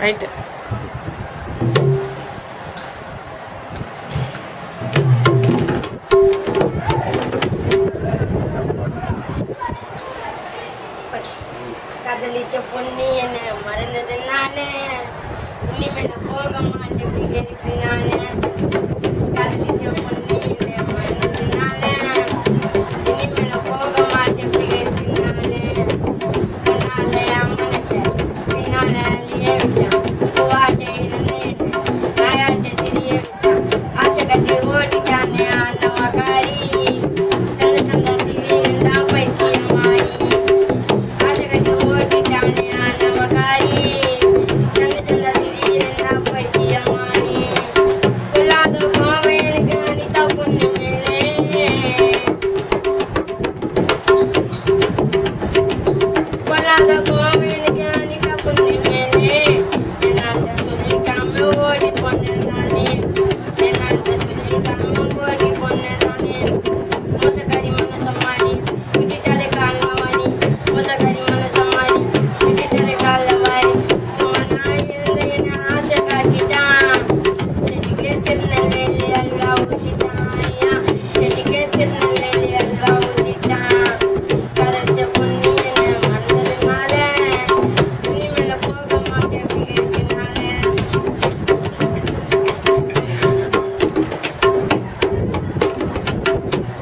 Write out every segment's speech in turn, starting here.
Right காதலிச்ச பொண்ணு என்ன மறந்தது நானே. புண்ணியம் என்ன போக மாட்டேன் நானே. காதலிச்ச பொண்ணு Gracias.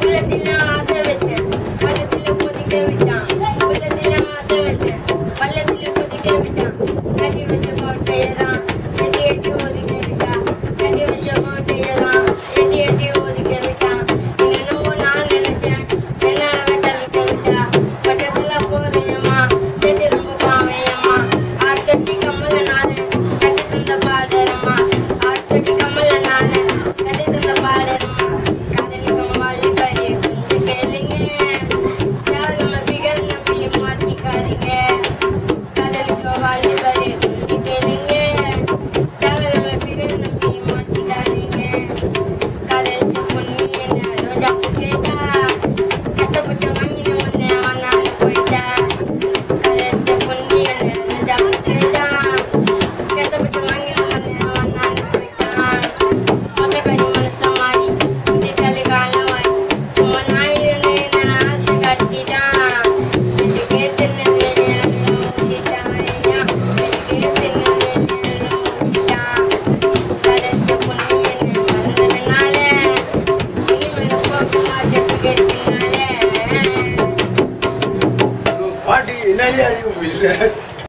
Latina. 快点，你回去。